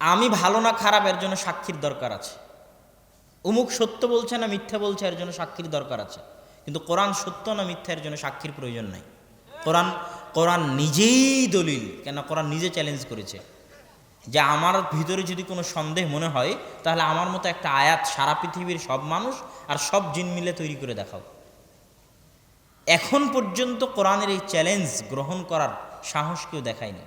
আমি ভালো না খারাপ, এর জন্য সাক্ষীর দরকার আছে। অমুক সত্য বলছে না মিথ্যা বলছে, এর জন্য সাক্ষীর দরকার আছে। কিন্তু কোরআন সত্য না মিথ্যা, এর জন্য সাক্ষীর প্রয়োজন নাই। কোরআন কোরআন নিজেই দলিল কেন কোরআন নিজে চ্যালেঞ্জ করেছে। যে আমার ভিতরে যদি কোনো সন্দেহ মনে হয়, তাহলে আমার মতো একটা আয়াত সারা পৃথিবীর সব মানুষ আর সব জিন মিলে তৈরি করে দেখাও। এখন পর্যন্ত কোরআনের এই চ্যালেঞ্জ গ্রহণ করার সাহস কেউ দেখায়নি।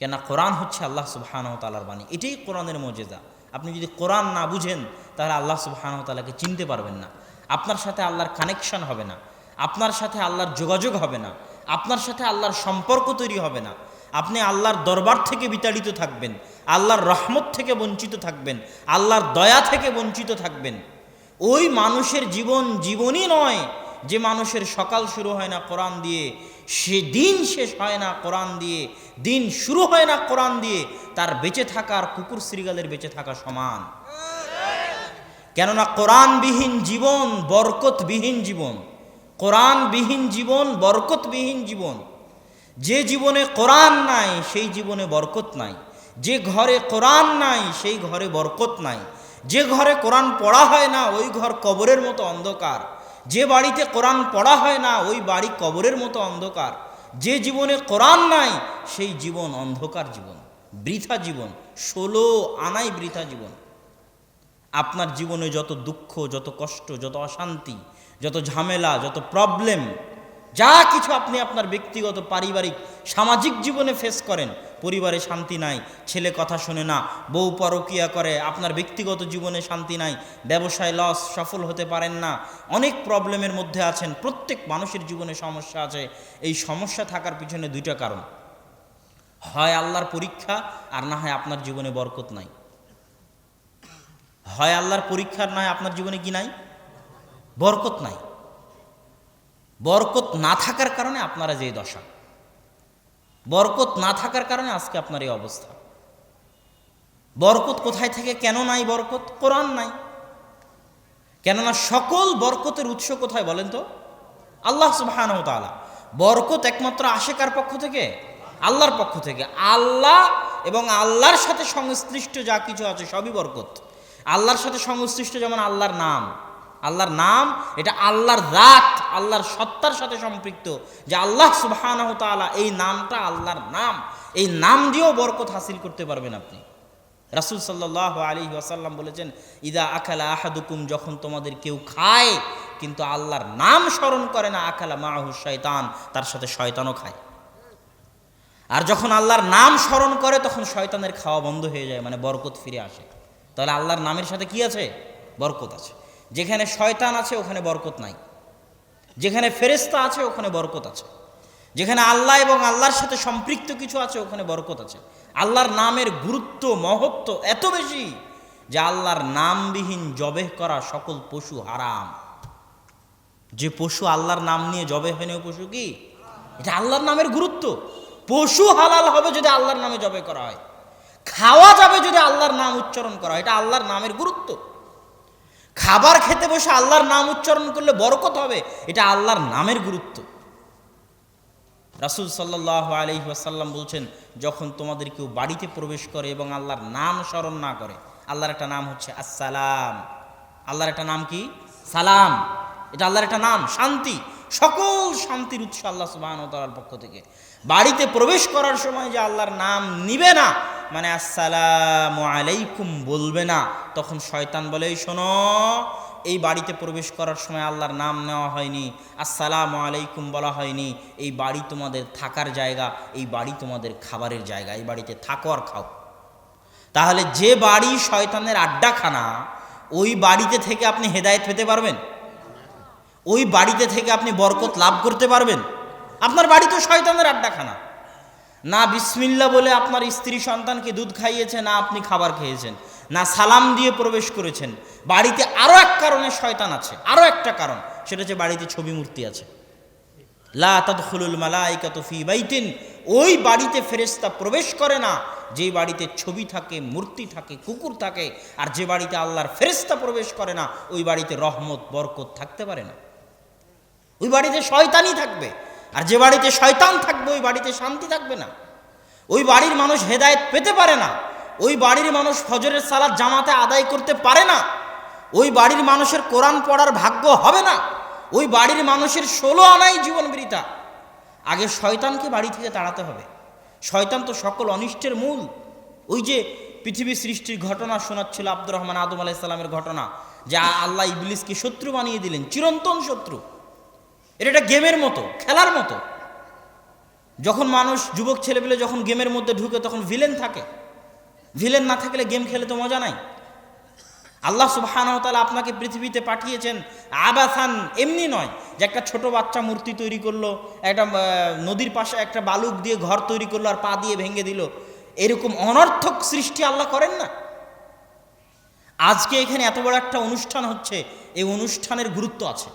কেন কোরআন হচ্ছে আল্লাহ সুবহানাহু তালার বাণী। এটাই কোরআনের মজেদা আপনি যদি কোরআন না বুঝেন, তাহলে আল্লাহ সুবহানাহু তালাকে চিনতে পারবেন না। আপনার সাথে আল্লাহর কানেকশন হবে না। আপনার সাথে আল্লাহর যোগাযোগ হবে না। আপনার সাথে আল্লাহর সম্পর্ক তৈরি হবে না। আপনি আল্লাহর দরবার থেকে বিতাড়িত থাকবেন। আল্লাহর রহমত থেকে বঞ্চিত থাকবেন। আল্লাহর দয়া থেকে বঞ্চিত থাকবেন। ওই মানুষের জীবন জীবনই নয় যে মানুষের সকাল শুরু হয় না কোরআন দিয়ে। সে দিন শেষ হয় না কোরআন দিয়ে, দিন শুরু হয় না কোরআন দিয়ে, তার বেঁচে থাকার কুকুর শ্রীগালের বেঁচে থাকা সমান। কেননা কোরআনবিহীন জীবন বরকতবিহীন জীবন। কোরআনবিহীন জীবন বরকতবিহীন জীবন। যে জীবনে কোরআন নাই, সেই জীবনে বরকত নাই। যে ঘরে কোরআন নাই, সেই ঘরে বরকত নাই। যে ঘরে কোরআন পড়া হয় না, ওই ঘর কবরের মতো অন্ধকার। যে বাড়িতে কোরআন পড়া হয় না, ওই বাড়ি কবরের মতো অন্ধকার। যে জীবনে কোরআন নাই, সেই জীবন অন্ধকার জীবন, বৃথা জীবন, ষোলো আনাই বৃথা জীবন। আপনার জীবনে যত দুঃখ, যত কষ্ট, যত অশান্তি, যত ঝামেলা, যত প্রবলেম যা কিছু আপনি আপনার ব্যক্তিগত, পারিবারিক, সামাজিক জীবনে ফেস করেন, পরিবারে শান্তি নাই, ছেলে কথা শোনে না, বউ পরকিয়া করে, আপনার ব্যক্তিগত জীবনে শান্তি নাই, ব্যবসায় লস সফল হতে পারেন না, অনেক প্রবলেমের মধ্যে আছেন, প্রত্যেক মানুষের জীবনে সমস্যা আছে, এই সমস্যা থাকার পিছনে দুইটা কারণ। হয় আল্লাহর পরীক্ষা, আর না হয় আপনার জীবনে বরকত নাই। হয় আল্লাহর পরীক্ষার নয় আপনার জীবনে কি নাই? বরকত নাই। বরকত না থাকার কারণে আপনারা যে দশা। বরকত না থাকার কারণে আজকে আপনার এই অবস্থা। বরকত কোথায় থেকে, কেন নাই বরকত? কোরআন নাই। কেননা সকল বরকতের উৎস কোথায় বলেন তো? আল্লাহ সুবহান বরকত একমাত্র আসে কার পক্ষ থেকে? আল্লাহর পক্ষ থেকে। আল্লাহ এবং আল্লাহর সাথে সংশ্লিষ্ট যা কিছু আছে, সবই বরকত। আল্লাহর সাথে সংশ্লিষ্ট যেমন আল্লাহর নাম। আল্লাহর নাম, এটা আল্লাহর রাত আল্লাহর সত্তার সাথে সম্পৃক্ত। যে আল্লাহ তাআলা এই নামটা আল্লাহর নাম, এই নাম দিয়েও বরকত হাসিল করতে পারবেন আপনি। রাসূল সাল্লাহ আলী ওয়াসাল্লাম বলেছেন, ইদা আখালা আহাদুকুম যখন তোমাদের কেউ খায়, কিন্তু আল্লাহর নাম স্মরণ করে না আকালা মাহু শয়তান, তার সাথে শয়তানও খায়। আর যখন আল্লাহর নাম স্মরণ করে, তখন শয়তানের খাওয়া বন্ধ হয়ে যায় মানে বরকত ফিরে আসে। তাহলে আল্লাহর নামের সাথে কি আছে? বরকত আছে। যেখানে শয়তান আছে, ওখানে বরকত নাই। যেখানে ফেরেস্তা আছে, ওখানে বরকত আছে। যেখানে আল্লাহ এবং আল্লাহর সাথে সম্পৃক্ত কিছু আছে, ওখানে বরকত আছে। আল্লাহর নামের গুরুত্ব, মহত্ব এত বেশি যে আল্লাহর নামবিহীন জবেহ করা সকল পশু হারাম। যে পশু আল্লাহর নাম নিয়ে জবে হয়নি ওই পশু কি? এটা আল্লাহর নামের গুরুত্ব। পশু হালাল হবে যদি আল্লাহর নামে জবে করা হয়। খাওয়া যাবে যদি আল্লাহর নাম উচ্চারণ করা হয়, এটা আল্লাহর নামের গুরুত্ব। খাবার খেতে বসে আল্লাহর নাম উচ্চারণ করলে বরকত হবে, এটা আল্লাহর নামের গুরুত্ব। রাসুল সাল্লাহ আলহি আসাল্লাম বলছেন, যখন তোমাদের কেউ বাড়িতে প্রবেশ করে এবং আল্লাহর নাম স্মরণ না করে, আল্লাহর একটা নাম হচ্ছে আসসালাম। আল্লাহর একটা নাম কি? সালাম। এটা আল্লাহর একটা নাম, শান্তি। সকল শান্তির উৎস আল্লাহ তালার পক্ষ থেকে। বাড়িতে প্রবেশ করার সময় যে আল্লাহর নাম নিবে না মানে আসসালাম আলাইকুম বলবে না। তখন শয়তান বলে, "এই শোনো, এই বাড়িতে প্রবেশ করার সময় আল্লাহর নাম নেওয়া হয়নি, আসসালামু আলাইকুম বলা হয়নি। এই বাড়ি তোমাদের থাকার জায়গা, এই বাড়ি তোমাদের খাবারের জায়গা, এই বাড়িতে থাকো আর খাও। তাহলে যে বাড়ি শয়তানের আড্ডাখানা, ওই বাড়িতে থেকে আপনি হেদায়েত পেতে পারবেন? ওই বাড়িতে থেকে আপনি বরকত লাভ করতে পারবেন? আপনার বাড়ি তো শয়তানের আড্ডাখানা। না বিসমিল্লা বলে আপনার স্ত্রী সন্তানকে দুধ খাইয়েছে, না আপনি খাবার খেয়েছেন, না সালাম দিয়ে প্রবেশ করেছেন। বাড়িতে আরও এক কারণে শয়তান আছে আরও একটা কারণ, সেটা হচ্ছে বাড়িতে ছবি মূর্তি আছে। লা তাদখুলুল মালাইকাতু ফি বাইতিন, ওই বাড়িতে ফেরেশতা প্রবেশ করে না, যে বাড়িতে ছবি থাকে, মূর্তি থাকে, কুকুর থাকে, আর যে বাড়িতে আল্লাহর ফেরেশতা প্রবেশ করে না, ওই বাড়িতে রহমত, বরকত থাকতে পারে না। ওই বাড়িতে শয়তানই থাকবে। আর যে বাড়িতে শয়তান থাকবে, ওই বাড়িতে শান্তি থাকবে না। ওই বাড়ির মানুষ হেদায়েত পেতে পারে না। ওই বাড়ির মানুষ ফজরের সালাদ জামাতে আদায় করতে পারে না। ওই বাড়ির মানুষের কোরআন পড়ার ভাগ্য হবে না। ওই বাড়ির মানুষের ষোলো আনাই জীবন বৃতা আগে শয়তানকে বাড়ি থেকে তাড়াতে হবে। শয়তান তো সকল অনিষ্টের মূল। ওই যে পৃথিবী সৃষ্টির ঘটনা শোনাচ্ছিল আব্দুর রহমান আদম আলাইসাল্লামের ঘটনা, যা আল্লাহ ইবলিসকে শত্রু বানিয়ে দিলেন, চিরন্তন শত্রু। এটা একটা গেমের মতো, খেলার মতো। যখন মানুষ, যুবক ছেলেপেলে যখন গেমের মধ্যে ঢুকে, তখন ভিলেন থাকে। ভিলেন না থাকলে গেম খেলে তো মজা নাই। আল্লাহ সুবাহানতালা আপনাকে পৃথিবীতে পাঠিয়েছেন আবাসান, এমনি নয় যে একটা ছোট বাচ্চা মূর্তি তৈরি করল, একটা নদীর পাশে একটা বালুক দিয়ে ঘর তৈরি করল আর পা দিয়ে ভেঙে দিল। এরকম অনর্থক সৃষ্টি আল্লাহ করেন না। আজকে এখানে এত বড় একটা অনুষ্ঠান হচ্ছে, এই অনুষ্ঠানের গুরুত্ব আছে।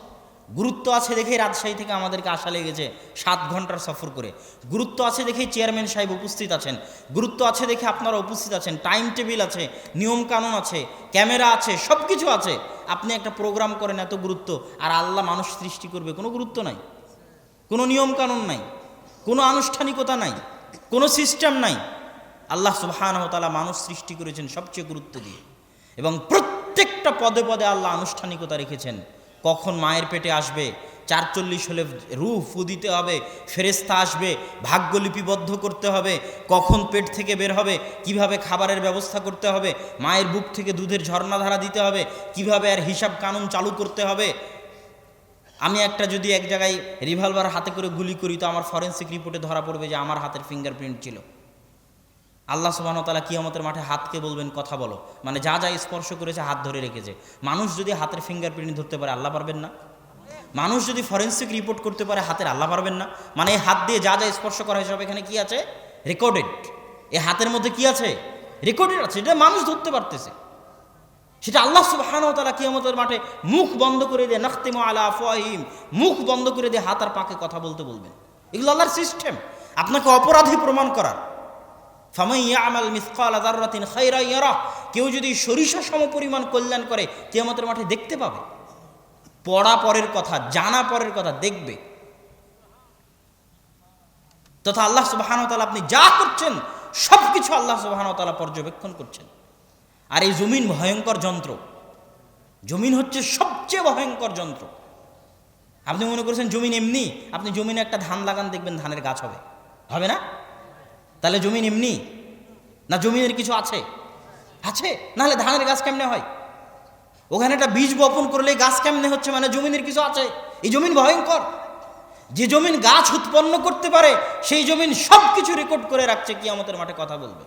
গুরুত্ব আছে দেখেই রাজশাহী থেকে আমাদেরকে আসা লেগেছে সাত ঘণ্টার সফর করে। গুরুত্ব আছে দেখেই চেয়ারম্যান সাহেব উপস্থিত আছেন। গুরুত্ব আছে দেখে আপনারা উপস্থিত আছেন। টাইম টেবিল আছে, নিয়ম কানুন আছে, ক্যামেরা আছে সব কিছু আছে। আপনি একটা প্রোগ্রাম করেন এত গুরুত্ব, আর আল্লাহ মানুষ সৃষ্টি করবে, কোনো গুরুত্ব নাই। কোনো নিয়ম কানুন নাই। কোনো আনুষ্ঠানিকতা নাই। কোনো সিস্টেম নাই। আল্লাহ সুবহান তালা মানুষ সৃষ্টি করেছেন সবচেয়ে গুরুত্ব দিয়ে। এবং প্রত্যেকটা পদে পদে আল্লাহ আনুষ্ঠানিকতা রেখেছেন। কখন মায়ের পেটে আসবে? চারচল্লিশ হলে রু ফু দিতে হবে ফেরেস্তা আসবে ভাগ্য লিপিবদ্ধ করতে হবে, কখন পেট থেকে বের হবে, কীভাবে খাবারের ব্যবস্থা করতে হবে, মায়ের বুক থেকে দুধের ঝর্ণাধারা দিতে হবে, কীভাবে আর হিসাব কানুন চালু করতে হবে? আমি একটা যদি এক জায়গায় রিভলভার হাতে করে গুলি করি, তো আমার ফরেন্সিক রিপোর্টে ধরা পড়বে যে আমার হাতের ফিঙ্গারপ্রিন্ট ছিল। আল্লাহ সুবাহ তালা কিয়ামতের মাঠে হাতকে বলবেন, কথা বলো। মানে যা যা স্পর্শ করেছে হাত ধরে রেখেছে। মানুষ যদি হাতের ফিঙ্গারপ্রিন্ট ধরতে পারে, আল্লাহ পারবেন না? মানুষ যদি ফরেন্সিক রিপোর্ট করতে পারে, হাতের আল্লাহ পারবেন না? মানে এই হাত দিয়ে যা যা স্পর্শ করা হয়েছে, সব এখানে কি আছে? রেকর্ডেড এই হাতের মধ্যে কি আছে? রেকর্ডেড আছে। এটা মানুষ ধরতে পারতেছে। সেটা আল্লাহ তাআলা কিয়ামতের মাঠে মুখ বন্ধ করে দিয়ে, নাখতিমু আলা আফওয়াহিম মুখ বন্ধ করে দিয়ে হাত আর পাকে কথা বলতে বলবেন। এগুলো আল্লাহর সিস্টেম আপনাকে অপরাধী প্রমাণ করার। ফামাই ইয়ামাল মিসকালা যাররাতিন খাইরা কেউ যদি সরিষা সমপরিমাণ কল্যাণ করে, কিয়ামতের মাঠে দেখতে পাবে। পড়া পরের কথা, জানা পরের কথা দেখবে। তথা আল্লাহ তাআলা আপনি যা করছেন সব কিছু আল্লাহ সুবহানাহু ওয়া পর্যবেক্ষণ করছেন। আর এই জমিন ভয়ঙ্কর যন্ত্র। জমিন হচ্ছে সবচেয়ে ভয়ঙ্কর যন্ত্র। আপনি মনে করছেন জমিন এমনি, আপনি জমিনে একটা ধান লাগান, দেখবেন ধানের গাছ হবে। হবে না? তাহলে জমিন এমনি না জমিনের কিছু আছে? আছে? নাহলে ধানের গাছ কেমনে হয়? ওখানে একটা বীজ বপন করলে গাছ কেমনে হচ্ছে? মানে জমিনের কিছু আছে। এই জমিন ভয়ঙ্কর। যে জমিন গাছ উৎপন্ন করতে পারে, সেই জমিন সব কিছু রেকর্ড করে রাখছে কি আমাদের মাঠে কথা বলবে।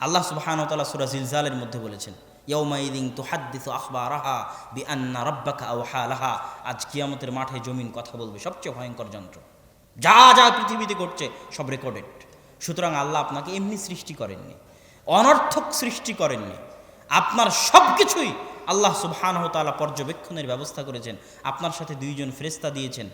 আল্লাহ তাআলা সূরা জিলজালের মধ্যে বলেছেন ইয়াউমাইদিন তুহাদ্দিসু আওহা লাহা। আজ কিয়ামতের মাঠে জমিন কথা বলবে সবচেয়ে ভয়ঙ্কর যন্ত্র। যা যা পৃথিবীতে ঘটছে, সব রেকর্ডেড সুতরাং আল্লাহ আপনাকে এমনি সৃষ্টি করেননি, অনর্থক সৃষ্টি করেননি। আপনার সব কিছুই আল্লাহ সুবহানাহু ওয়া তাআলা পর্যবেক্ষণের ব্যবস্থা করেছেন। আপনার সাথে দুইজন ফেরেশতা দিয়েছেন।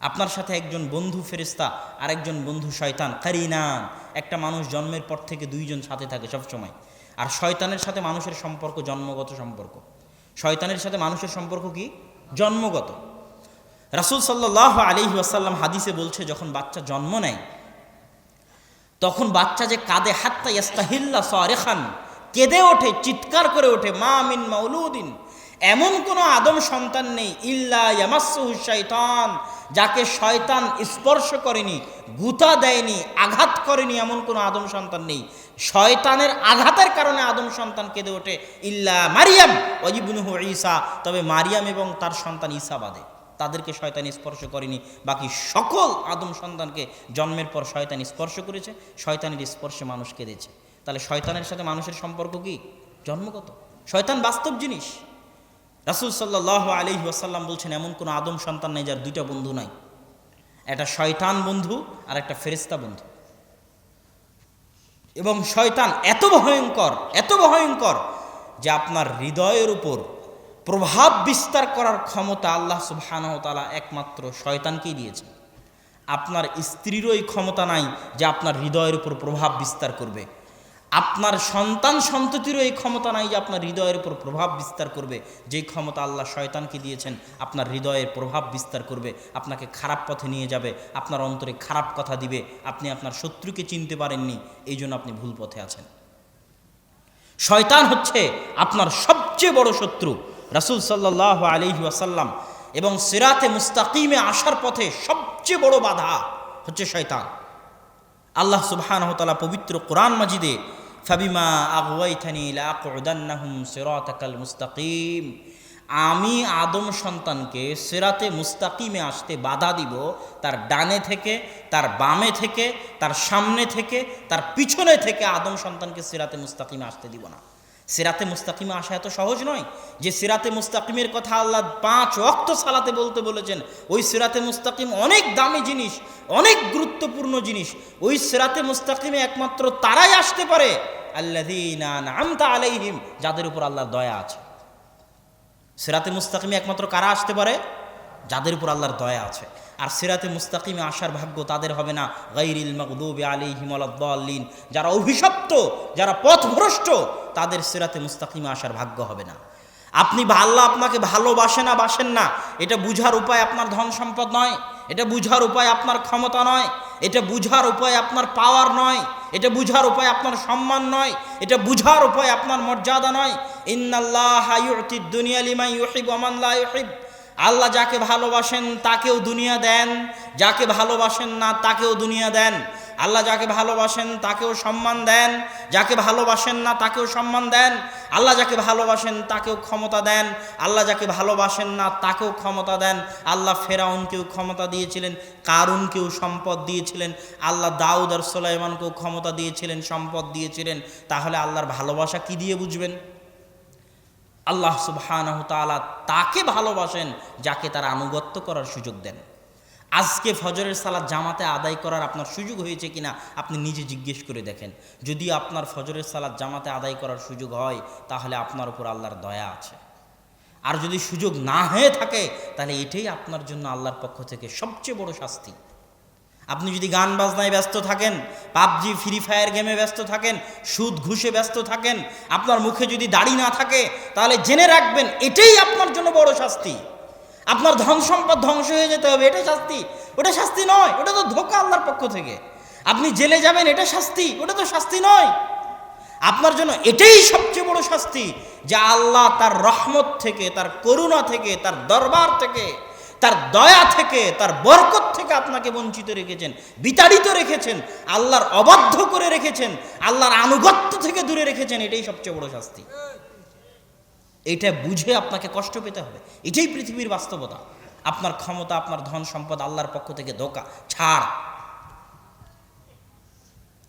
আপনার সাথে একজন বন্ধু ফেরিস্তা আর একজন বন্ধু শয়তান, কারিনান। একটা মানুষ জন্মের পর থেকে দুইজন সাথে থাকে সবসময়। আর শয়তানের সাথে মানুষের সম্পর্ক জন্মগত সম্পর্ক। শয়তানের সাথে মানুষের সম্পর্ক কি? জন্মগত। রাসুল সাল্লাহ আলিহি আসাল্লাম হাদিসে বলছে, যখন বাচ্চা জন্ম নেয়, তখন বাচ্চা যে কাঁদে, হাত্তা ইয়াস্তাহিল্লা সারেখান, কেঁদে ওঠে, চিৎকার করে ওঠে, মা মিন মাউলুদ্দিন এমন কোনো আদম সন্তান নেই, ইল্লা ইয়ামাসুহু শয়তান যাকে শয়তান স্পর্শ করেনি, গুতা দেয়নি, আঘাত করেনি, এমন কোনো আদম সন্তান নেই। শয়তানের আঘাতের কারণে আদম সন্তান কেঁদে ওঠে, ইল্লা মারিয়াম অজিবুনুহু ঈসা। তবে মারিয়াম এবং তার সন্তান ঈসা বাদে। তাদেরকে শয়তান স্পর্শ করেনি। বাকি সকল আদম সন্তানকে জন্মের পর শয়তান স্পর্শ করেছে, শয়তানের স্পর্শে মানুষ কেঁদেছে। তাহলে শয়তানের সাথে মানুষের সম্পর্ক কি? জন্মগত। শয়তান বাস্তব জিনিস। রাসুল সাল্লাহ আলহি আসাল্লাম বলছেন, এমন কোনো আদম সন্তান নেই যার দুইটা বন্ধু নাই। একটা শয়তান বন্ধু আর একটা ফেরিস্তা বন্ধু। এবং শয়তান এত ভয়ঙ্কর এত ভয়ঙ্কর যে আপনার হৃদয়ের উপর প্রভাব বিস্তার করার ক্ষমতা আল্লাহ তাআলা একমাত্র শয়তানকেই দিয়েছেন। আপনার স্ত্রীরও এই ক্ষমতা নাই যে আপনার হৃদয়ের উপর প্রভাব বিস্তার করবে। আপনার সন্তান সন্ততিরও এই ক্ষমতা নাই যে আপনার হৃদয়ের উপর প্রভাব বিস্তার করবে। যেই ক্ষমতা আল্লাহ শয়তানকে দিয়েছেন, আপনার হৃদয়ের প্রভাব বিস্তার করবে, আপনাকে খারাপ পথে নিয়ে যাবে, আপনার অন্তরে খারাপ কথা দিবে, আপনি আপনার শত্রুকে চিনতে পারেননি, এই জন্য আপনি ভুল পথে আছেন। শয়তান হচ্ছে আপনার সবচেয়ে বড় শত্রু। রাসুল সাল্লাহ আলহি ওয়াসাল্লাম এবং সিরাতে মুস্তাকিমে আসার পথে সবচেয়ে বড় বাধা হচ্ছে শয়তান। আল্লাহ সুবহানহতালা পবিত্র কোরআন মাজিদে, ফাবিমা আগুয়াইথানি মুস্তাকিম, আমি আদম সন্তানকে সেরাতে মুস্তাকিমে আসতে বাধা দিব, তার ডানে থেকে, তার বামে থেকে, তার সামনে থেকে, তার পিছনে থেকে আদম সন্তানকে সিরাতে মুস্তাকিমে আসতে দিব না। সিরাতে মুস্তাকিমে আসা এত সহজ নয় যে সিরাতে মুস্তাকিমের কথা আল্লাহ পাঁচ অক্ত সালাতে বলতে বলেছেন। ওই সিরাতে মুস্তাকিম অনেক দামি জিনিস, অনেক গুরুত্বপূর্ণ জিনিস। ওই সিরাতে মুস্তাকিমে একমাত্র তারাই আসতে পারে। আল্লাহ আমতা আলাইহিম, যাদের উপর আল্লাহর দয়া আছে। সিরাতে মুস্তাকিমে একমাত্র কারা আসতে পারে? যাদের উপর আল্লাহর দয়া আছে। আর সিরাতে মুস্তাকিমে আসার ভাগ্য তাদের হবে না। গাইরিল মকদুবে আলী হিমালদ্দিন যারা অভিশপ্ত, যারা পথভ্রষ্ট, তাদের সিরাতে মুস্তাকিমে আসার ভাগ্য হবে না। আপনি আল্লাহ আপনাকে ভালোবাসে না, বাসেন না। এটা বুঝার উপায় আপনার ধন সম্পদ নয়। এটা বুঝার উপায় আপনার ক্ষমতা নয়। এটা বুঝার উপায় আপনার পাওয়ার নয়। এটা বুঝার উপায় আপনার সম্মান নয়। এটা বুঝার উপায় আপনার মর্যাদা নয়। ইন্নাল্লাহ দুনিয়া লিমাই ইউহিব ওমান লা ইউহিব। আল্লাহ যাকে ভালোবাসেন তাকেও দুনিয়া দেন, যাকে ভালোবাসেন না তাকেও দুনিয়া দেন। আল্লাহ যাকে ভালোবাসেন তাকেও সম্মান দেন, যাকে ভালোবাসেন না তাকেও সম্মান দেন। আল্লাহ যাকে ভালোবাসেন তাকেও ক্ষমতা দেন। আল্লাহ যাকে ভালোবাসেন না তাকেও ক্ষমতা দেন। আল্লাহ ফেরাউনকেও ক্ষমতা দিয়েছিলেন, কারুনকেও সম্পদ দিয়েছিলেন। আল্লাহ দাউদ আর সোলাইমানকেও ক্ষমতা দিয়েছিলেন, সম্পদ দিয়েছিলেন। তাহলে আল্লাহর ভালোবাসা কি দিয়ে বুঝবেন? আল্লাহ তাআলা তাকে ভালোবাসেন, যাকে তার আনুগত্য করার সুযোগ দেন। আজকে ফজরের সালাদ জামাতে আদায় করার আপনার সুযোগ হয়েছে কিনা, আপনি নিজে জিজ্ঞেস করে দেখেন। যদি আপনার ফজরের সালাদ জামাতে আদায় করার সুযোগ হয়, তাহলে আপনার উপর আল্লাহর দয়া আছে। আর যদি সুযোগ না হয়ে থাকে, তাহলে এটাই আপনার জন্য আল্লাহর পক্ষ থেকে সবচেয়ে বড় শাস্তি। আপনি যদি গান বাজনায় ব্যস্ত থাকেন, পাবজি, ফ্রি ফায়ার গেমে ব্যস্ত থাকেন, সুদ ঘুষে ব্যস্ত থাকেন, আপনার মুখে যদি দাড়ি না থাকে, তাহলে জেনে রাখবেন এটাই আপনার জন্য বড় শাস্তি। আপনার ধন সম্পদ ধ্বংস হয়ে যেতে হবে, এটা শাস্তি। ওটা শাস্তি নয়, ওটা তো ধোকা আল্লাহর পক্ষ থেকে। আপনি জেলে যাবেন, এটা শাস্তি, ওটা তো শাস্তি নয়। আপনার জন্য এটাই সবচেয়ে বড় শাস্তি, যে আল্লাহ তার রহমত থেকে, তার করুণা থেকে, তার দরবার থেকে তার দয়া থেকে, তার বরকত থেকে আপনাকে বঞ্চিত রেখেছেন, বিতাড়িত রেখেছেন, আল্লাহর অবাধ্য করে রেখেছেন, আল্লাহর আনুগত্য থেকে দূরে রেখেছেন, এটাই সবচেয়ে বড় শাস্তি। এটা বুঝে আপনাকে কষ্ট পেতে হবে। এটাই পৃথিবীর বাস্তবতা। আপনার ক্ষমতা, আপনার ধন সম্পদ আল্লাহর পক্ষ থেকে ধোকা, ছাড়।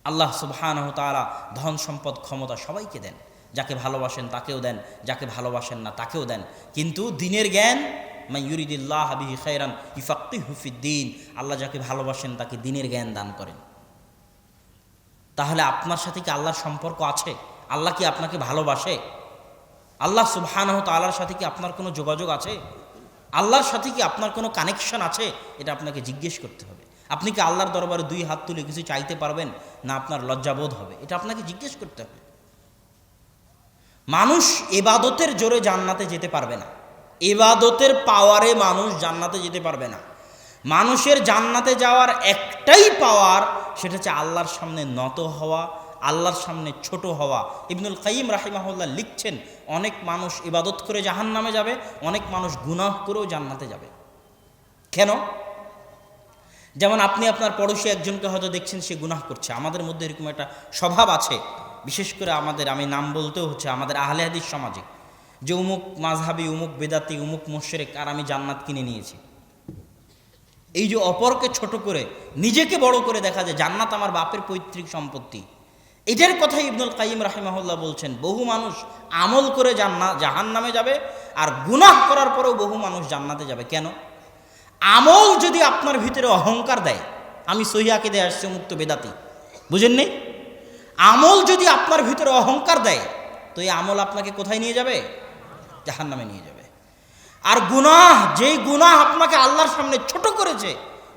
আল্লাহ সুবহানাহ তাআলা ধন সম্পদ, ক্ষমতা সবাইকে দেন। যাকে ভালোবাসেন তাকেও দেন, যাকে ভালোবাসেন না তাকেও দেন। কিন্তু দিনের জ্ঞান মাই ইউরিদিল্লাহ হাবিহি খাইরান ইফাক্তি হুফিদ্দিন আল্লাহ যাকে ভালোবাসেন তাকে দিনের জ্ঞান দান করেন। তাহলে আপনার সাথে কি আল্লাহর সম্পর্ক আছে? আল্লাহ কি আপনাকে ভালোবাসে? আল্লাহ সুবহানাহ তাআলার সাথে কি আপনার কোনো যোগাযোগ আছে? আল্লাহর সাথে কি আপনার কোনো কানেকশন আছে? এটা আপনাকে জিজ্ঞেস করতে হবে। আপনি কি আল্লাহর দরবারে দুই হাত তুলে কিছু চাইতে পারবেন? না, আপনার লজ্জাবোধ হবে। এটা আপনাকে জিজ্ঞেস করতে হবে। মানুষ এবাদতের জোরে জান্নাতে যেতে পারবে না। এবাদতের পাওয়ারে মানুষ জান্নাতে যেতে পারবে না। মানুষের জান্নাতে যাওয়ার একটাই পাওয়ার সেটা হচ্ছে আল্লাহর সামনে নত হওয়া, আল্লাহর সামনে ছোট হওয়া। ইবনুল কাইম রাহিমাহুল্লাহ লিখছেন, অনেক মানুষ ইবাদত করে জাহান নামে যাবে, অনেক মানুষ গুনাহ করেও জান্নাতে যাবে। কেন? যেমন আপনি আপনার পড়োশি একজনকে হয়তো দেখছেন, সে গুনাহ করছে। আমাদের মধ্যে এরকম একটা স্বভাব আছে। বিশেষ করে আমাদের, আমি নাম বলতেও হচ্ছে, আমাদের আহলে হাদিস সমাজে। যে উমুক মাঝহাবি, উমুক বেদাতি, উমুক মোশেরেক, আর আমি জান্নাত কিনে নিয়েছি। এই যে অপরকে ছোট করে, নিজেকে বড় করে দেখা যায়, জান্নাত আমার বাপের পৈতৃক সম্পত্তি। এটার কথাই ইবনুল কাইম রাহিমাহুল্লাহ বলছেন, বহু মানুষ আমল করে জান্না জাহান নামে যাবে, আর গুনাহ করার পরেও বহু মানুষ জান্নাতে যাবে। কেন? আমল যদি আপনার ভিতরে অহংকার দেয়, আমি সহিয়াকে দিয়ে আসছি মুক্ত বেদাতি। বুঝেননি আমল যদি আপনার ভিতরে অহংকার দেয়, তো এই আমল আপনাকে কোথায় নিয়ে যাবে? জাহান নামে নিয়ে যাবে। আর গুনাহ, যেই গুনাহ আপনাকে আল্লাহর সামনে ছোট করেছে,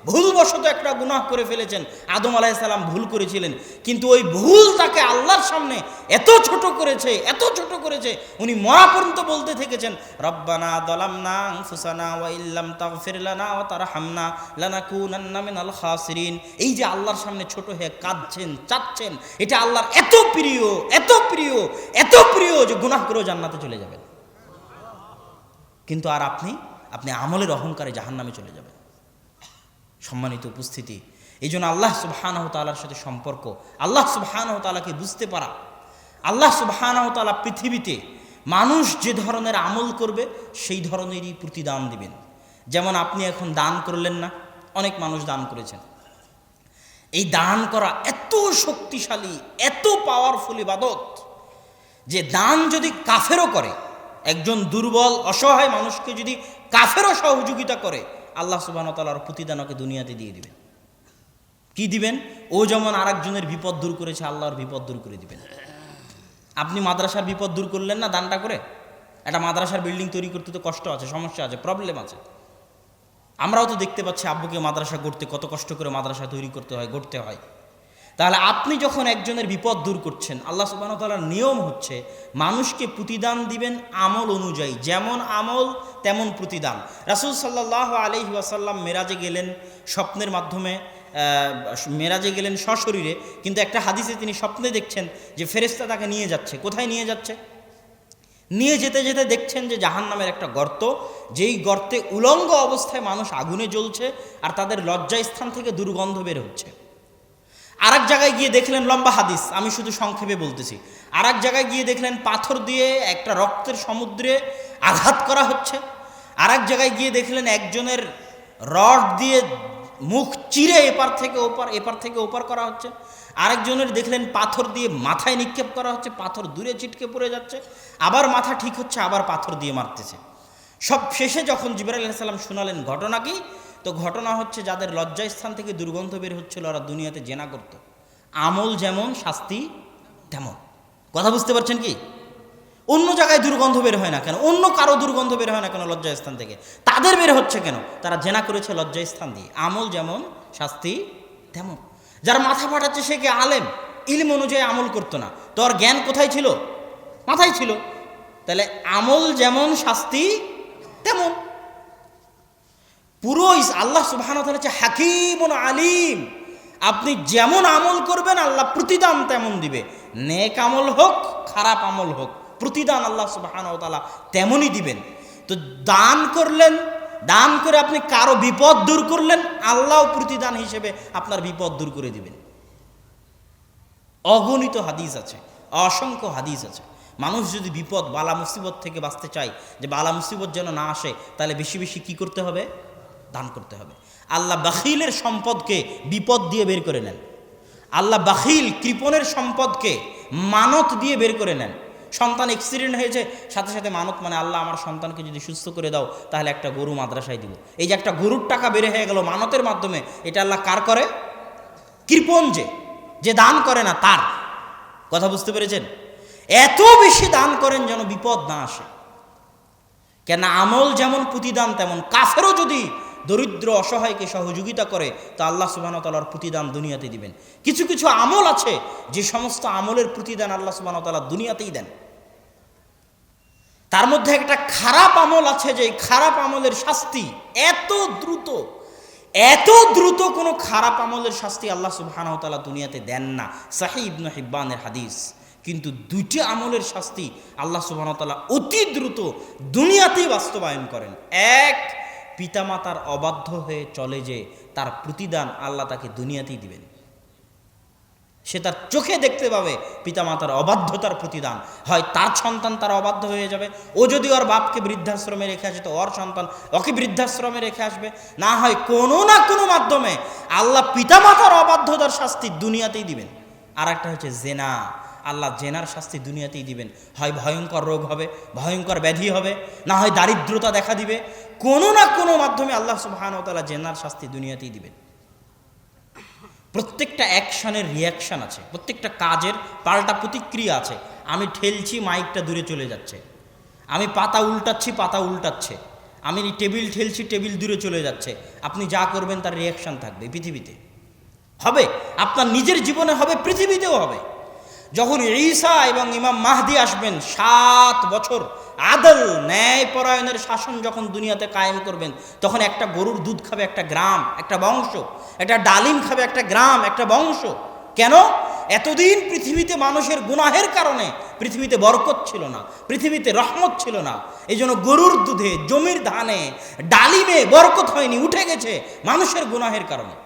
ভুলবশত একটা গুনাহ করে ফেলেছেন, আদম আলাইসাল্লাম ভুল করেছিলেন, কিন্তু ওই ভুল তাকে আল্লাহর সামনে এত ছোট করেছে, এত ছোট করেছে, উনি মরা পর্যন্ত বলতে থেকেছেন, রব্বানা দলামনা ফুসানা ওয়া ইল্লাম তাগফির লানা ওয়া তারহামনা লানাকুনান্না মিনাল খাসিরিন। এই যে আল্লাহর সামনে ছোট হয়ে কাঁদছেন, চাচ্ছেন, এটা আল্লাহর এত প্রিয় এত প্রিয় এত প্রিয় যে গুনাহ করেও জান্নাতে চলে যাবেন। কিন্তু আর আপনি আপনি আমলের অহংকারে জাহান্নামে চলে যাবেন। সম্মানিত উপস্থিতি। এই জন্য আল্লাহ সুবহানাহ তালার সাথে সম্পর্ক, আল্লাহ সুবহানাহ তালাকে বুঝতে পারা। আল্লাহ সুবহানাহ তালা পৃথিবীতে মানুষ যে ধরনের আমল করবে, সেই ধরনেরই প্রতিদান দিবেন। যেমন আপনি এখন দান করলেন না, অনেক মানুষ দান করেছেন। এই দান করা এত শক্তিশালী, এত পাওয়ারফুল ইবাদত যে দান যদি কাফেরও করে একজন দুর্বল, অসহায় মানুষকে যদি কাফেরও সহযোগিতা করে, আল্লাহ সুবাহ তালার প্রতিদান ওকে দুনিয়াতে দিয়ে দিবেন। কি দিবেন? ও যেমন আরেকজনের বিপদ দূর করেছে, আল্লাহর বিপদ দূর করে দিবেন। আপনি মাদ্রাসার বিপদ দূর করলেন না দানটা করে? একটা মাদ্রাসার বিল্ডিং তৈরি করতে তো কষ্ট আছে, সমস্যা আছে প্রবলেম আছে। আমরাও তো দেখতে পাচ্ছি আব্বুকে মাদ্রাসা গড়তে কত কষ্ট করে মাদ্রাসা তৈরি করতে হয়, গড়তে হয়। তাহলে আপনি যখন একজনের বিপদ দূর করছেন, আল্লাহ সুবাহ তালার নিয়ম হচ্ছে মানুষকে প্রতিদান দিবেন আমল অনুযায়ী। যেমন আমল, তেমন প্রতিদান। রাসুল সাল্লাহ আলহি ওয়াসাল্লাম মেরাজে গেলেন স্বপ্নের মাধ্যমে মেরাজে গেলেন সশরীরে, কিন্তু একটা হাদিসে তিনি স্বপ্নে দেখছেন যে ফেরেস্তা তাকে নিয়ে যাচ্ছে। কোথায় নিয়ে যাচ্ছে? নিয়ে যেতে যেতে দেখছেন যে জাহান নামের একটা গর্ত, যেই গর্তে উলঙ্গ অবস্থায় মানুষ আগুনে জ্বলছে আর তাদের লজ্জাস্থান থেকে দুর্গন্ধ বের হচ্ছে। আর জায়গায় গিয়ে দেখলেন লম্বা হাদিস, আমি শুধু সংক্ষেপে বলতেছি। আর জায়গায় গিয়ে দেখলেন পাথর দিয়ে একটা রক্তের সমুদ্রে আঘাত করা হচ্ছে। আর জায়গায় গিয়ে দেখলেন একজনের রড দিয়ে মুখ চিরে এপার থেকে ওপার, এপার থেকে ওপার করা হচ্ছে। আরেকজনের দেখলেন পাথর দিয়ে মাথায় নিক্ষেপ করা হচ্ছে, পাথর দূরে ছিটকে পড়ে যাচ্ছে। আবার মাথা ঠিক হচ্ছে, আবার পাথর দিয়ে মারতেছে। সব শেষে যখন জিবর আলাইসাল্লাম শোনালেন, ঘটনা কি? তো ঘটনা হচ্ছে যাদের লজ্জাস্থান থেকে দুর্গন্ধ বের হচ্ছিল, ওরা দুনিয়াতে জেনা করত। আমল যেমন, শাস্তি তেমন। কথা বুঝতে পারছেন কি? অন্য জায়গায় দুর্গন্ধ বের হয় না কেন? অন্য কারও দুর্গন্ধ বের হয় না কেন লজ্জাস্থান থেকে? তাদের বের হচ্ছে কেন? তারা জেনা করেছে লজ্জাস্থান দিয়ে। আমল যেমন, শাস্তি তেমন। যার মাথা ফাটাচ্ছে সে কে আলেম? ইলম অনুযায়ী আমল করতো না। তোর জ্ঞান কোথায় ছিল? মাথায় ছিল। তাহলে আমল যেমন, শাস্তি তেমন। পুরো আল্লাহ সুবাহান হচ্ছে হাকিম আলিম। আপনি যেমন আমল করবেন, আল্লাহ প্রতিদান তেমন দিবে। নেক আমল হোক, খারাপ আমল হোক, প্রতিদান আল্লাহ সুবাহান তালা তেমনই দিবেন। তো দান করলেন, দান করে আপনি কারও বিপদ দূর করলেন আল্লাহ প্রতিদান হিসেবে আপনার বিপদ দূর করে দিবেন। অগণিত হাদিস আছে, অসংখ্য হাদিস আছে। মানুষ যদি বিপদ, বালা মুসিবত থেকে বাঁচতে চায়, যে বালা মুসিবত যেন না আসে, তাহলে বেশি বেশি কি করতে হবে? দান করতে হবে। আল্লাহ বাখিলের সম্পদকে বিপদ দিয়ে বের করে নেন। আল্লাহ বাখিল কৃপণের সম্পদকে মানত দিয়ে বের করে নেন। সন্তান অ্যাক্সিডেন্ট হয়েছে, সাথে সাথে মানত মানে আল্লাহ আমার সন্তানকে যদি সুস্থ করে দাও, তাহলে একটা গরু মাদ্রাসায় দিব। এই যে একটা গরুর টাকা বেড়ে হয়ে গেল মানতের মাধ্যমে, এটা আল্লাহ কার করে? কৃপণ যে যে দান করে না তার। কথা বুঝতে পেরেছেন? এত বেশি দান করেন যেন বিপদ না আসে। কেন আমল যেমন প্রতিদান, তেমন কাফেরও যদি দরিদ্র, অসহায়কে সহযোগিতা করে তা আল্লাহ সুবাহ তালার প্রতিদান দুনিয়াতে দিবেন। কিছু কিছু আমল আছে যে সমস্ত আমলের প্রতিদান আল্লাহ সুবাহ তালা দুনিয়াতেই দেন। তার মধ্যে একটা খারাপ আমল আছে যে খারাপ আমলের শাস্তি এত দ্রুত এত দ্রুত কোনো খারাপ আমলের শাস্তি আল্লাহ সুবাহানাও তালা দুনিয়াতে দেন না। সাহি ইবনু হিব্বানের হাদিস। কিন্তু দুইটি আমলের শাস্তি আল্লাহ সুবাহতাল্লাহ অতি দ্রুত দুনিয়াতেই বাস্তবায়ন করেন। এক পিতামাতার অবাধ্য হয়ে চলে যে তার প্রতিদান আল্লাহ তাকে দুনিয়াতেই দিবেন। সে তার চোখে দেখতে পাবে পিতামাতার অবাধ্যতার প্রতিদান। হয় তার সন্তান তার অবাধ্য হয়ে যাবে। ও যদি ওর বাপকে বৃদ্ধাশ্রমে রেখে আসে, তো ওর সন্তান ওকে বৃদ্ধাশ্রমে রেখে আসবে। না হয় কোনো না কোনো মাধ্যমে আল্লাহ পিতামাতার অবাধ্যতার শাস্তি দুনিয়াতেই দিবেন। আর একটা হচ্ছে জেনা। আল্লাহ জেনার শাস্তি দুনিয়াতেই দিবেন। হয় ভয়ঙ্কর রোগ হবে, ভয়ঙ্কর ব্যাধি হবে, না হয় দারিদ্রতা দেখা দিবে। কোনো না কোনো মাধ্যমে আল্লাহ সুবাহানতালা জেনার শাস্তি দুনিয়াতেই দিবেন। প্রত্যেকটা অ্যাকশনের রিয়াকশান আছে, প্রত্যেকটা কাজের পাল্টা প্রতিক্রিয়া আছে। আমি ঠেলছি, মাইকটা দূরে চলে যাচ্ছে। আমি পাতা উল্টাচ্ছি, পাতা উল্টাচ্ছে। আমি টেবিল ঠেলছি, টেবিল দূরে চলে যাচ্ছে। আপনি যা করবেন তার রিয়াকশান থাকবে পৃথিবীতে। হবে, আপনার নিজের জীবনে হবে, পৃথিবীতেও হবে। যখন ঈসা এবং ইমাম মাহদি আসবেন, সাত বছর আদল ন্যায় পরায়ণের শাসন যখন দুনিয়াতে কায়েম করবেন, তখন একটা গরুর দুধ খাবে একটা গ্রাম, একটা বংশ, একটা ডালিম খাবে একটা গ্রাম, একটা বংশ। কেন? এতদিন পৃথিবীতে মানুষের গুনাহের কারণে পৃথিবীতে বরকত ছিল না, পৃথিবীতে রহমত ছিল না। এই জন্য গরুর দুধে, জমির ধানে, ডালিমে বরকত হয়নি, উঠে গেছে মানুষের গুনাহের কারণে।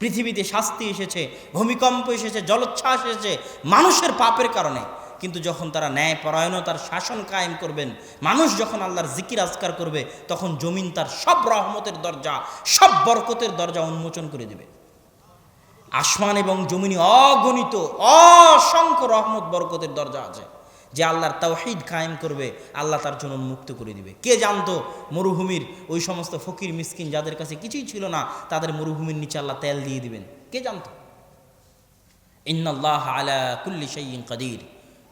পৃথিবীতে শাস্তি এসেছে, ভূমিকম্প এসেছে, জলোচ্ছ্বাস এসেছে, মানুষের পাপের কারণে। কিন্তু যখন তারা ন্যায় পরায়ণতার শাসন কায়েম করবেন, মানুষ যখন আল্লাহর জিকির আজকার করবে, তখন জমিন তার সব রহমতের দরজা, সব বরকতের দরজা উন্মোচন করে দেবে। আসমান এবং জমিনি অগণিত, অসংখ্য রহমত, বরকতের দরজা আছে। যে আল্লাহর তাওহিদ কায়েম করবে, আল্লাহ তার জন্য মুক্ত করে দিবে। কে জানতো? মরুভূমির ওই সমস্ত ফকির, মিসকিন যাদের কাছে কিছুই ছিল না, তাদের মরুভূমির নিচে আল্লাহ তেল দিয়ে দিবেন। কে জানতো? ইন্নাল্লাহ আলা কুল্লি শাইইন কাদির।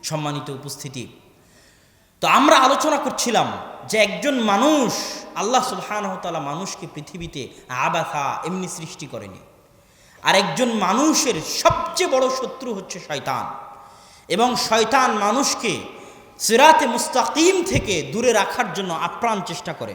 সম্মানিত উপস্থিতি। তো আমরা আলোচনা করছিলাম যে একজন মানুষ, আল্লাহ তাআলা মানুষকে পৃথিবীতে আবাথা এমনি সৃষ্টি করেনি। আর একজন মানুষের সবচেয়ে বড় শত্রু হচ্ছে শয়তান। এবং শয়তান মানুষকে সিরাতে মুস্তাকিম থেকে দূরে রাখার জন্য আপ্রাণ চেষ্টা করে।